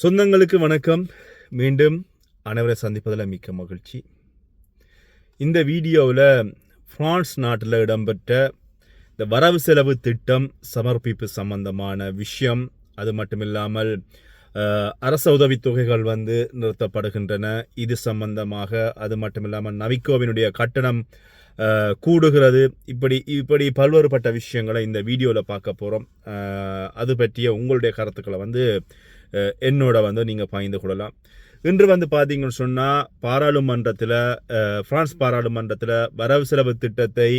சொந்தங்களுக்கு வணக்கம். மீண்டும் அனைவரை சந்திப்பதில் மிக்க மகிழ்ச்சி. இந்த வீடியோவில் ஃப்ரான்ஸ் நாட்டில் இடம்பெற்ற இந்த வரவு செலவு திட்டம் சமர்ப்பிப்பு சம்பந்தமான விஷயம் அது மட்டும் இல்லாமல் அரச உதவித்தொகைகள் வந்து நிறுத்தப்படுகின்றன. இது சம்பந்தமாக அது மட்டும் இல்லாமல் நவிக்கோவினுடைய கட்டணம் கூடுகிறது. இப்படி இப்படி பல்வேறுபட்ட விஷயங்களை இந்த வீடியோவில் பார்க்க போகிறோம் அது பற்றிய உங்களுடைய கருத்துக்களை வந்து என்னோட வந்து நீங்கள் பாய்ந்து கொள்ளலாம். இன்று வந்து பார்த்தீங்கன்னு சொன்னால் பாராளுமன்றத்தில் பிரான்ஸ் பாராளுமன்றத்தில் வரவு செலவு திட்டத்தை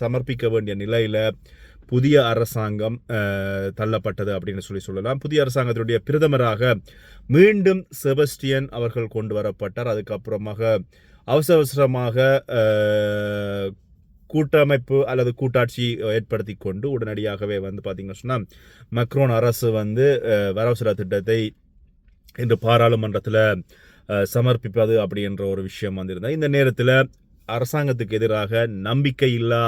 சமர்ப்பிக்க வேண்டிய நிலையில் புதிய அரசாங்கம் தள்ளப்பட்டது அப்படின்னு சொல்லி சொல்லலாம். புதிய அரசாங்கத்தினுடைய பிரதமராக மீண்டும் செபஸ்டியன் அவர்கள் கொண்டு வரப்பட்டார். அதுக்கப்புறமாக அவசர அவசரமாக கூட்டமைப்பு அல்லது கூட்டாட்சி ஏற்படுத்தி கொண்டு உடனடியாகவே வந்து பார்த்தீங்கன்னு சொன்னால் மக்ரோன் அரசு வந்து வரவு செலவு திட்டத்தை இன்று பாராளுமன்றத்தில் சமர்ப்பிப்பது அப்படின்ற ஒரு விஷயம் வந்திருந்தது. இந்த நேரத்தில் அரசாங்கத்துக்கு எதிராக நம்பிக்கையில்லா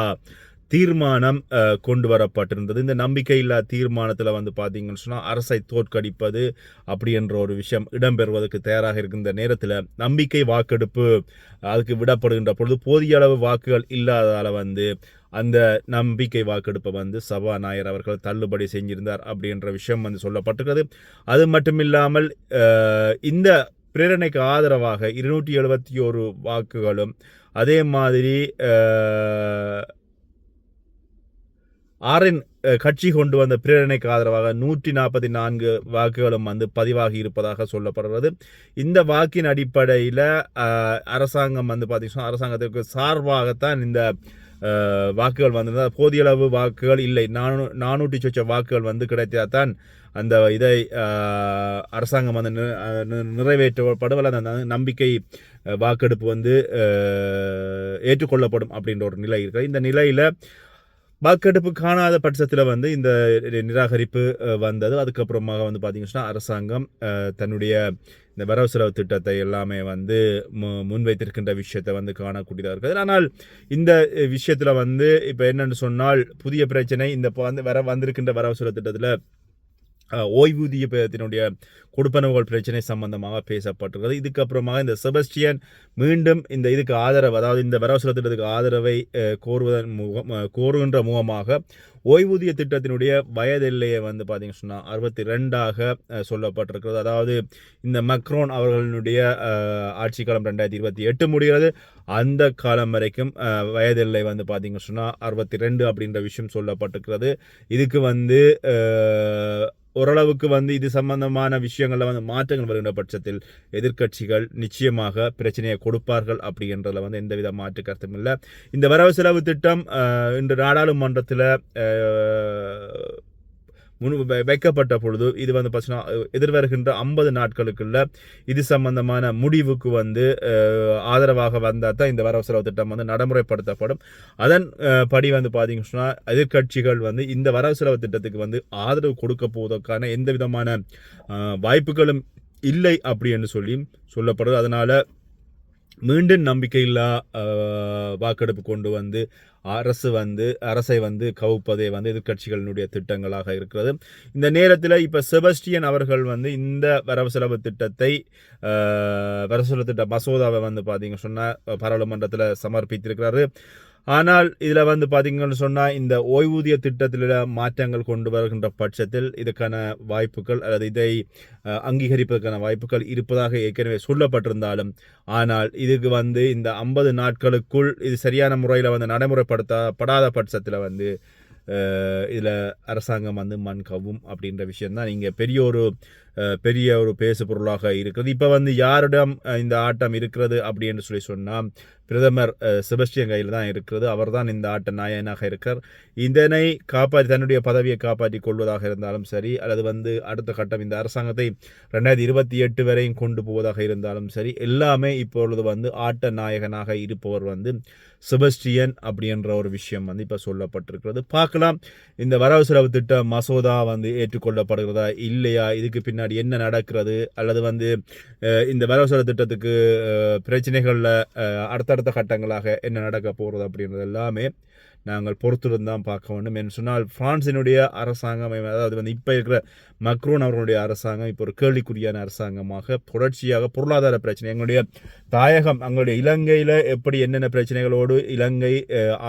தீர்மானம் கொண்டு வரப்பட்டிருந்தது இந்த நம்பிக்கையில்லா தீர்மானத்தில் வந்து பார்த்தீங்கன்னு சொன்னால் அரசை தோற்கடிப்பது அப்படி என்ற ஒரு விஷயம் இடம்பெறுவதற்கு தயாராக இருக்கின்ற நேரத்தில் நம்பிக்கை வாக்கெடுப்பு அதுக்கு விடப்படுகின்ற பொழுது போதிய அளவு வாக்குகள் இல்லாததால் வந்து அந்த நம்பிக்கை வாக்கெடுப்பை வந்து சபாநாயகர் அவர்கள் தள்ளுபடி செஞ்சிருந்தார் அப்படின்ற விஷயம் வந்து சொல்லப்பட்டிருக்கிறது. அது மட்டும் இல்லாமல் இந்த பிரேரணைக்கு ஆதரவாக இருநூற்றி எழுபத்தி ஒரு வாக்குகளும் அதே மாதிரி ஆரின் கட்சி கொண்டு வந்த பிரேரணைக்கு ஆதரவாக நூற்றி நாற்பத்தி நான்கு வாக்குகளும் வந்து பதிவாகி இருப்பதாக சொல்லப்படுகிறது. இந்த வாக்கின் அடிப்படையில் அரசாங்கம் வந்து பார்த்தீங்கன்னா அரசாங்கத்திற்கு சார்பாகத்தான் இந்த வாக்குகள் வந்திருந்தால் போதிய அளவு வாக்குகள் இல்லை. நானூ நானூற்றி சொச்ச வாக்குகள் வந்து கிடைத்தாதான் அந்த இதை அரசாங்கம் வந்து நி- நிறைவேற்றப்படும் அந்த நம்பிக்கை வாக்கெடுப்பு வந்து ஏற்றுக்கொள்ளப்படும் அப்படின்ற ஒரு நிலை இருக்குது இந்த நிலையில் வாக்கெடுப்பு காணாத பட்சத்தில் வந்து இந்த நிராகரிப்பு வந்தது. அதுக்கப்புறமாக வந்து பார்த்தீங்கன்னா அரசாங்கம் தன்னுடைய இந்த வரவு செலவு திட்டத்தை எல்லாமே வந்து மு- முன்வைத்திருக்கின்ற விஷயத்தை வந்து காணக்கூடியதாக இருக்குது. ஆனால் இந்த விஷயத்தில் வந்து இப்போ என்னென்னு சொன்னால் புதிய பிரச்சனை இந்த இப்போ வந்து வர வந்திருக்கின்ற வரவு செலவு திட்டத்தில் ஓய்வூதியத்தினுடைய கொடுப்பனவுகள் பிரச்சனை சம்பந்தமாக பேசப்பட்டுள்ளது இதுக்கப்புறமாக இந்த செபஸ்டியன் மீண்டும் இந்த இதுக்கு ஆதரவு அதாவது இந்த வரவு திட்டத்துக்கு ஆதரவை கோருவதன் முகம் கோருகின்ற முகமாக ஓய்வூதிய திட்டத்தினுடைய வயது எல்லையை வந்து பார்த்தீங்கன்னு சொன்னால் அறுபத்தி ரெண்டாக சொல்லப்பட்டிருக்கிறது. அதாவது இந்த மக்ரோன் அவர்களுடைய ஆட்சி காலம் ரெண்டாயிரத்தி இருபத்தி எட்டு முடிகிறது. அந்த காலம் வரைக்கும் வயது எல்லை வந்து பார்த்தீங்கன்னு சொன்னால் அறுபத்தி ரெண்டு அப்படின்ற விஷயம் சொல்லப்பட்டிருக்கிறது. இதுக்கு வந்து ஓரளவுக்கு வந்து இது சம்பந்தமான விஷயங்களில் வந்து மாற்றங்கள் வருகின்ற பட்சத்தில் எதிர்க்கட்சிகள் நிச்சயமாக பிரச்சனையை கொடுப்பார்கள் அப்படின்றதுல வந்து எந்தவித மாற்று கருத்தும் இல்லை. இந்த வரவு செலவு திட்டம் இன்று நாடாளுமன்றத்தில் முன் வைக்கப்பட்ட பொழுது இது வந்து பார்த்தீங்கன்னா எதிர்வருகின்ற ஐம்பது நாட்களுக்குள்ள இது சம்பந்தமான முடிவுக்கு வந்து ஆதரவாக வந்தால் தான் இந்த வரவு செலவு திட்டம் வந்து நடைமுறைப்படுத்தப்படும். அதன் படி வந்து பார்த்தீங்கன்னு சொன்னால் எதிர்க்கட்சிகள் வந்து இந்த வரவு செலவு திட்டத்துக்கு வந்து ஆதரவு கொடுக்க போவதற்கான எந்த விதமான வாய்ப்புகளும் இல்லை அப்படின்னு சொல்லி சொல்லப்படுது. அதனால் மீண்டும் நம்பிக்கையில்லா வாக்கெடுப்பு கொண்டு வந்து அரசு வந்து அரசை வந்து கவுப்பதே வந்து எதிர்க்கட்சிகளினுடைய திட்டங்களாக இருக்கிறது. இந்த நேரத்தில் இப்போ செபஸ்டியன் அவர்கள் வந்து இந்த வரவு செலவு திட்டத்தை வரவு செலவு திட்ட மசோதாவை வந்து பார்த்தீங்க சொன்னால் பாராளுமன்றத்தில் சமர்ப்பித்திருக்கிறாரு. ஆனால் இதில் வந்து பார்த்தீங்கன்னு சொன்னால் இந்த ஓய்வூதிய திட்டத்தில் மாற்றங்கள் கொண்டு வருகின்ற பட்சத்தில் இதுக்கான வாய்ப்புகள் அல்லது இதை அங்கீகரிப்பதற்கான வாய்ப்புகள் இருப்பதாக ஏற்கனவே சொல்லப்பட்டிருந்தாலும் ஆனால் இதுக்கு வந்து இந்த ஐம்பது நாட்களுக்குள் இது சரியான முறையில் வந்து நடைமுறைப்படுத்தப்படாத பட்சத்தில் வந்து இதில் அரசாங்கம் வந்து மண் கவும் அப்படின்ற விஷயந்தான். இங்கே பெரிய ஒரு பெரிய ஒரு பேசு பொருளாக இருக்கிறது. இப்போ வந்து யாரிடம் இந்த ஆட்டம் இருக்கிறது அப்படி என்று சொல்லி சொன்னால் பிரதமர் செபஸ்டியன் கையில் தான் இருக்கிறது. அவர்தான் இந்த ஆட்ட நாயகனாக இருக்கார். இதனை காப்பாற்றி தன்னுடைய பதவியை காப்பாற்றி கொள்வதாக இருந்தாலும் சரி அல்லது வந்து அடுத்த கட்டம் இந்த அரசாங்கத்தை ரெண்டாயிரத்தி இருபத்தி எட்டு வரையும் கொண்டு போவதாக இருந்தாலும் சரி எல்லாமே இப்பொழுது வந்து ஆட்ட நாயகனாக இருப்பவர் வந்து செபஸ்டியன் அப்படின்ற ஒரு விஷயம் வந்து இப்போ சொல்லப்பட்டிருக்கிறது. பார்க்கலாம் இந்த வரவு செலவு திட்ட மசோதா வந்து ஏற்றுக்கொள்ளப்படுகிறதா இல்லையா? இதுக்கு பின்னாடி என்ன நடக்கிறது அல்லது வந்து இந்த வரவு திட்டத்துக்கு பிரச்சனைகளில் அடுத்தடுத்த கட்டங்களாக என்ன நடக்க போகிறது அப்படின்றது எல்லாமே நாங்கள் பொறுத்திருந்து தான் பார்க்க வேண்டும் என்று சொன்னால் பிரான்சினுடைய அரசாங்கம் அதாவது வந்து இப்போ இருக்கிற மக்ரோன் அவர்களுடைய அரசாங்கம் இப்போ ஒரு கேள்விக்குறியான அரசாங்கமாக தொடர்ச்சியாக பொருளாதார பிரச்சனை எங்களுடைய தாயகம் எங்களுடைய இலங்கையில் எப்படி என்னென்ன பிரச்சனைகளோடு இலங்கை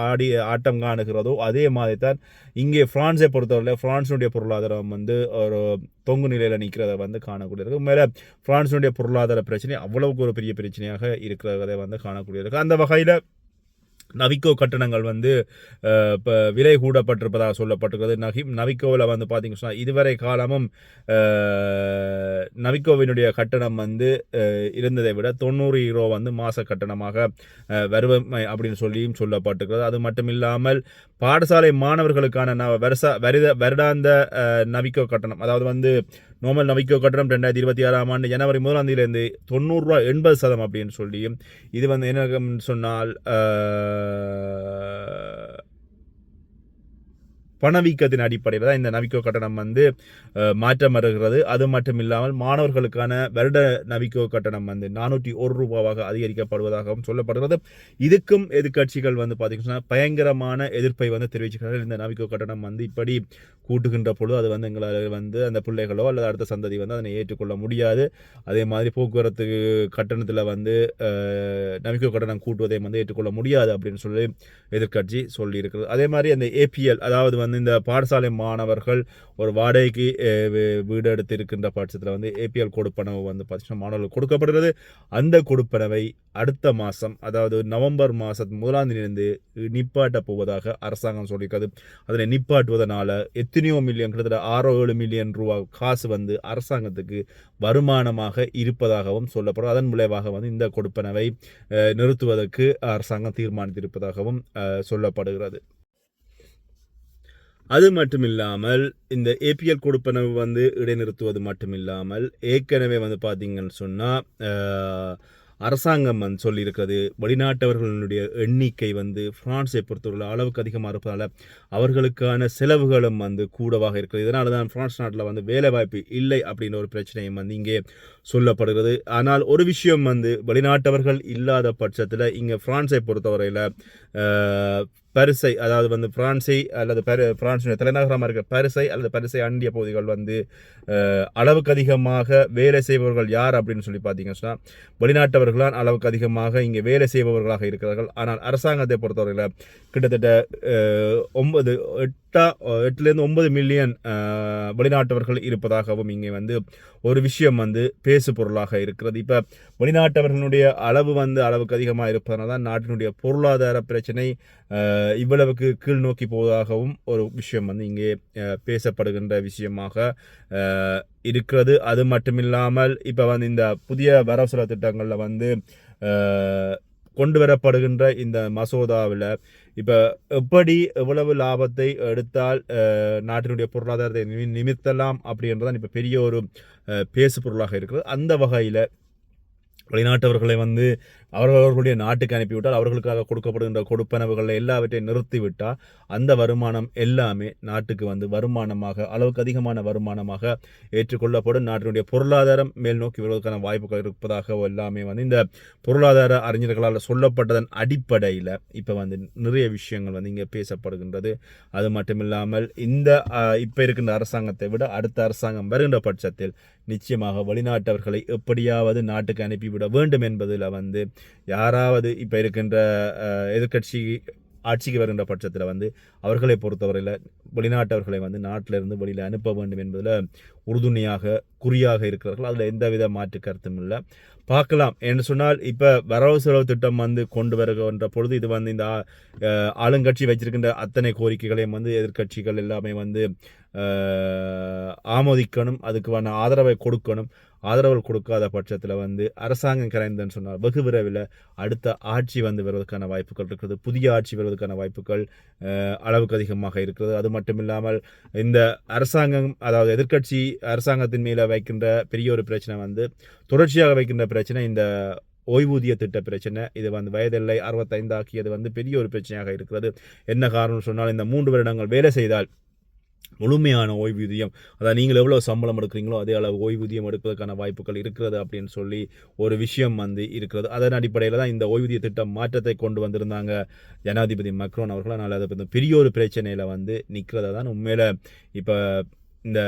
ஆடி ஆட்டம் காணுகிறதோ அதே மாதிரி தான் இங்கே பிரான்ஸை பொறுத்தவரையில் பிரான்ஸினுடைய பொருளாதாரம் வந்து ஒரு தொங்கு நிலையில் நிற்கிறத வந்து காணக்கூடியது. மேலே பிரான்ஸினுடைய பொருளாதார பிரச்சனை அவ்வளவுக்கு ஒரு பெரிய பிரச்சனையாக இருக்கிறதை வந்து காணக்கூடியது. அந்த வகையில் நவிக்கோ கட்டணங்கள் வந்து இப்போ விலை கூடப்பட்டிருப்பதாக சொல்லப்பட்டிருக்கிறது. நகி நவிக்கோவில் வந்து பார்த்திங்க சொன்னால் இதுவரை காலமும் நவிக்கோவினுடைய கட்டணம் வந்து இருந்ததை விட தொண்ணூறு யூரோ வந்து மாத கட்டணமாக வருவமை அப்படின்னு சொல்லியும் சொல்லப்பட்டிருக்கிறது. அது மட்டும் இல்லாமல் பாடசாலை மாணவர்களுக்கான ந வருஷ வருத வருடாந்த நவிக்கோ கட்டணம் அதாவது வந்து நோமல் நவிக்கோ கட்டணம் ரெண்டாயிரத்தி இருபத்தி ஆறாம் ஆண்டு ஜனவரி முதலாம் தேதியிலேருந்து தொண்ணூறுரூவா எண்பது சதம் அப்படின்னு சொல்லியும் இது வந்து என்ன சொன்னால் பணவீக்கத்தின் அடிப்படையில் தான் இந்த நவிக்கோ கட்டணம் வந்து மாற்றம் வருகிறது. அது மட்டும் இல்லாமல் மாணவர்களுக்கான வருட நவிக்கோ கட்டணம் வந்து நானூற்றி ஒரு ரூபாவாக அதிகரிக்கப்படுவதாகவும் சொல்லப்படுகிறது. இதுக்கும் எதிர்க்கட்சிகள் வந்து பார்த்தீங்கன்னா பயங்கரமான எதிர்ப்பை வந்து தெரிவிச்சுக்கிறார்கள். இந்த நவிக்கோ கட்டணம் வந்து இப்படி கூட்டுகின்ற பொழுது அது வந்து எங்களால் வந்து அந்த பிள்ளைகளோ அல்லது அடுத்த சந்ததி வந்து அதனை ஏற்றுக்கொள்ள முடியாது. அதே மாதிரி போக்குவரத்து கட்டணத்தில் வந்து நவிக்கோ கட்டணம் கூட்டுவதை வந்து ஏற்றுக்கொள்ள முடியாது அப்படின்னு சொல்லி எதிர்க்கட்சி சொல்லியிருக்கிறது. அதே மாதிரி அந்த ஏபிஎல் அதாவது வந்து இந்த பாடசாலை மாணவர்கள் ஒரு வாடகைக்கு வீ- வீடு எடுத்து இருக்கின்ற பட்சத்தில் வந்து ஏபிஎல் கொடுப்பனவு வந்து பார்த்தீங்கன்னா மாணவர்களுக்கு கொடுக்கப்படுகிறது. அந்த கொடுப்பனவை அடுத்த மாதம் அதாவது நவம்பர் மாதம் முதலாம் தேதியிலிருந்து நிப்பாட்ட போவதாக அரசாங்கம் சொல்லியிருக்கிறது. அதனை நிப்பாட்டுவதனால எத்தனையோ மில்லியன் கிட்டத்தட்ட ஆறோ ஏழு மில்லியன் ரூபா காசு வந்து அரசாங்கத்துக்கு வருமானமாக இருப்பதாகவும் சொல்லப்படும். அதன் விளைவாக வந்து இந்த கொடுப்பனவை நிறுத்துவதற்கு அரசாங்கம் தீர்மானித்திருப்பதாகவும் சொல்லப்படுகிறது. அது மட்டும் இல்லாமல் இந்த ஏபிஎல் கொடுப்பனவு வந்து இடைநிறுத்துவது மட்டும் இல்லாமல் ஏற்கனவே வந்து பார்த்தீங்கன்னு சொன்னால் அரசாங்கம் வந்து சொல்லியிருக்கிறது வெளிநாட்டவர்களுடைய எண்ணிக்கை வந்து ஃப்ரான்ஸை பொறுத்தவரை அளவுக்கு அதிகமாக இருப்பதால் அவர்களுக்கான செலவுகளும் வந்து கூடவாக இருக்கிறது. இதனால தான் ஃப்ரான்ஸ் நாட்டில் வந்து வேலைவாய்ப்பு இல்லை அப்படின்ற ஒரு பிரச்சனையும் வந்து இங்கே சொல்லப்படுகிறது. ஆனால் ஒரு விஷயம் வந்து வெளிநாட்டவர்கள் இல்லாத பட்சத்தில் இங்கே ஃப்ரான்ஸை பொறுத்தவரையில் பரிசை அதாவது வந்து பிரான்சை அல்லது பரி பிரான்சினுடைய தலைநகரமாக இருக்க பரிசை அல்லது பரிசை அண்டிய பகுதிகள் வந்து அளவுக்கு அதிகமாக வேலை செய்பவர்கள் யார் அப்படின்னு சொல்லி பார்த்தீங்கன்னா சொன்னால் வெளிநாட்டவர்களால் அளவுக்கு அதிகமாக இங்கே வேலை செய்பவர்களாக இருக்கிறார்கள். ஆனால் அரசாங்கத்தை பொறுத்தவரையில் கிட்டத்தட்ட ஒன்பது எட்டா எட்டுலேருந்து ஒன்பது மில்லியன் வெளிநாட்டவர்கள் இருப்பதாகவும் இங்கே வந்து ஒரு விஷயம் வந்து பேசு பொருளாக இருக்கிறது. இப்போ வெளிநாட்டவர்களுடைய அளவு வந்து அளவுக்கு அதிகமாக இருப்பதனால தான் நாட்டினுடைய பொருளாதார பிரச்சனை இவ்வளவுக்கு கீழ் நோக்கி போவதாகவும் ஒரு விஷயம் வந்து இங்கே பேசப்படுகின்ற விஷயமாக இருக்கிறது. அது மட்டுமில்லாமல் இப்போ வந்து இந்த புதிய வரவு செலவு திட்டங்களில் வந்து கொண்டு வரப்படுகின்ற இந்த மசோதாவில் இப்போ எப்படி எவ்வளவு லாபத்தை எடுத்தால் நாட்டினுடைய பொருளாதாரத்தை நிமி- நிமித்தலாம் அப்படின்றதான் இப்போ பெரிய ஒரு பேசு பொருளாக இருக்கிறது. அந்த வகையில் வெளிநாட்டவர்களை வந்து அவர்களுடைய நாட்டுக்கு அனுப்பிவிட்டால் அவர்களுக்காக கொடுக்கப்படுகின்ற கொடுப்பனவுகளை எல்லாவற்றையும் நிறுத்திவிட்டால் அந்த வருமானம் எல்லாமே நாட்டுக்கு வந்து வருமானமாக அளவுக்கு அதிகமான வருமானமாக ஏற்றுக்கொள்ளப்படும். நாட்டினுடைய பொருளாதாரம் மேல் நோக்கி வருவதற்கான வாய்ப்புகள் இருப்பதாக எல்லாமே வந்து இந்த பொருளாதார அறிஞர்களால் சொல்லப்பட்டதன் அடிப்படையில் இப்போ வந்து நிறைய விஷயங்கள் வந்து இங்கே பேசப்படுகின்றது. அது மட்டும் இல்லாமல் இந்த இப்போ இருக்கின்ற அரசாங்கத்தை விட அடுத்த அரசாங்கம் வருகின்ற பட்சத்தில் நிச்சயமாக வெளிநாட்டவர்களை எப்படியாவது நாட்டுக்கு அனுப்பிவிட வேண்டும் என்பதில் வந்து யாராவது இப்போ இருக்கின்ற எதிர்கட்சி ஆட்சிக்கு வருகின்ற பட்சத்தில் வந்து அவர்களை பொறுத்தவரையில் வெளிநாட்டவர்களை வந்து நாட்டிலிருந்து வெளியில் அனுப்ப வேண்டும் என்பதில் உறுதுணையாக குறியாக இருக்கிறார்கள். அதில் எந்தவித மாற்று கருத்தும் இல்லை. பார்க்கலாம். என்று சொன்னால் இப்போ வரவு செலவு திட்டம் வந்து கொண்டு வருகின்ற பொழுது இது வந்து இந்த ஆளுங்கட்சி வச்சிருக்கின்ற அத்தனை கோரிக்கைகளையும் வந்து எதிர்க்கட்சிகள் எல்லாமே வந்து ஆமோதிக்கணும் அதுக்கான ஆதரவை கொடுக்கணும். ஆதரவு கொடுக்காத பட்சத்தில் வந்து அரசாங்கம் கரைந்தன்னு சொன்னால் வெகு விரைவில் அடுத்த ஆட்சி வந்து வருவதற்கான வாய்ப்புகள் இருக்கிறது புதிய ஆட்சி வருவதற்கான வாய்ப்புகள் அளவுக்கு அதிகமாக இருக்கிறது. அது மட்டும் இல்லாமல் இந்த அரசாங்கம் அதாவது எதிர்க்கட்சி அரசாங்கத்தின் மேலே வைக்கின்ற பெரிய ஒரு பிரச்சனை வந்து தொடர்ச்சியாக வைக்கின்ற பிரச்சனை இந்த ஓய்வூதிய திட்ட பிரச்சனை. இது வந்து வயதில்லை அறுபத்தைந்து ஆக்கியது வந்து பெரிய ஒரு பிரச்சனையாக இருக்கிறது. என்ன காரணம் சொன்னால் இந்த மூன்று வருடங்கள் வேலை செய்தால் முழுமையான ஓய்வூதியம். அதாவது நீங்கள் எவ்வளோ சம்பளம் எடுக்கிறீங்களோ அதே அளவு ஓய்வூதியம் எடுப்பதற்கான வாய்ப்புகள் இருக்கிறது அப்படின்னு சொல்லி ஒரு விஷயம் வந்து இருக்கிறது. அதன் அடிப்படையில் தான் இந்த ஓய்வூதிய திட்டம் மாற்றத்தை கொண்டு வந்திருந்தாங்க. ஜனாதிபதி மக்ரோன் அவர்கள். அதனால் அது வந்து பெரிய ஒரு பிரச்சனையில் வந்து நிற்கிறத தான் உண்மையில் இப்போ இந்த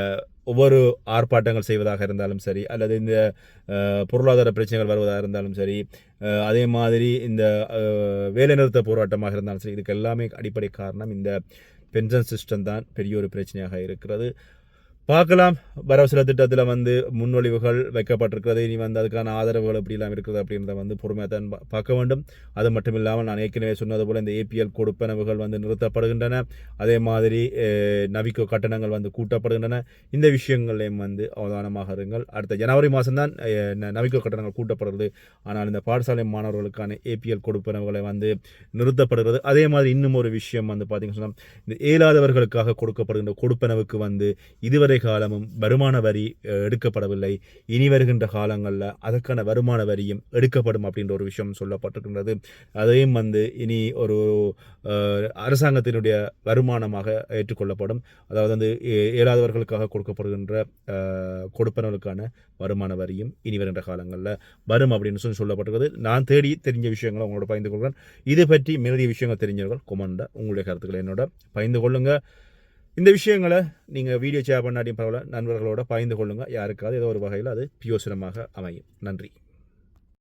ஒவ்வொரு ஆர்ப்பாட்டங்கள் செய்வதாக இருந்தாலும் சரி அல்லது இந்த பொருளாதார பிரச்சனைகள் வருவதாக இருந்தாலும் சரி அதே மாதிரி இந்த வேலைநிறுத்த போராட்டமாக இருந்தாலும் சரி இதுக்கு எல்லாமே அடிப்படை காரணம் இந்த பென்ஷன் சிஸ்டம் தான் பெரிய ஒரு பிரச்சனையாக இருக்கிறது. பார்க்கலாம். வர சில திட்டத்தில் வந்து முன்வழிவுகள் வைக்கப்பட்டிருக்கிறது. இனி வந்து அதுக்கான ஆதரவுகள் எப்படிலாம் இருக்குது அப்படின்றத வந்து பொறுமையாக தான் பார்க்க வேண்டும். அது மட்டும் இல்லாமல் நான் ஏற்கனவே சொன்னது போல் இந்த ஏபிஎல் கொடுப்பனவுகள் வந்து நிறுத்தப்படுகின்றன. அதே மாதிரி நவிக்கோ கட்டணங்கள் வந்து கூட்டப்படுகின்றன. இந்த விஷயங்களையும் வந்து அவதானமாக இருங்கள். அடுத்த ஜனவரி மாதம்தான் நவிக்கோ கட்டணங்கள் கூட்டப்படுகிறது. ஆனால் இந்த பாடசாலை மாணவர்களுக்கான ஏபிஎல் கொடுப்பனவுகளை வந்து நிறுத்தப்படுகிறது. அதே மாதிரி இன்னும் ஒரு விஷயம் வந்து பார்த்திங்கன்னா சொன்னால் இந்த இயலாதவர்களுக்காக கொடுக்கப்படுகின்ற கொடுப்பனவுக்கு வந்து இதுவரை காலமும் வருமான வரி எடுக்கப்படவில்லை. இனி வருகின்ற காலங்களில் அதற்கான வருமான வரியும் எடுக்கப்படும் அப்படின்ற ஒரு விஷயம் சொல்லப்பட்டிருக்கின்றது. அதையும் வந்து இனி ஒரு அரசாங்கத்தினுடைய வருமானமாக ஏற்றுக்கொள்ளப்படும். அதாவது வந்து இயலாதவர்களுக்காக கொடுக்கப்படுகின்ற கொடுப்பனவர்களுக்கான வருமான வரியும் இனி வருகின்ற காலங்களில் வரும் அப்படின்னு சொல்லி சொல்லப்பட்டிருக்கிறது. நான் தேடி தெரிஞ்ச விஷயங்களை உங்களோட பகிர்ந்து கொள்கிறேன். இது பற்றி மேலதிக விஷயங்கள் தெரிஞ்சவர்கள் கொமெண்ட உங்களுடைய கருத்துக்களை என்னோட பகிர்ந்து கொள்ளுங்கள் இந்த விஷயங்களை நீங்கள் வீடியோ ஷேர் பண்ணாட்டியும் பரவாயில்ல. நண்பர்களோட பகிர்ந்து கொள்ளுங்கள் யாருக்காவது ஏதோ ஒரு வகையில் அது பியோசனமாக அமையும். நன்றி.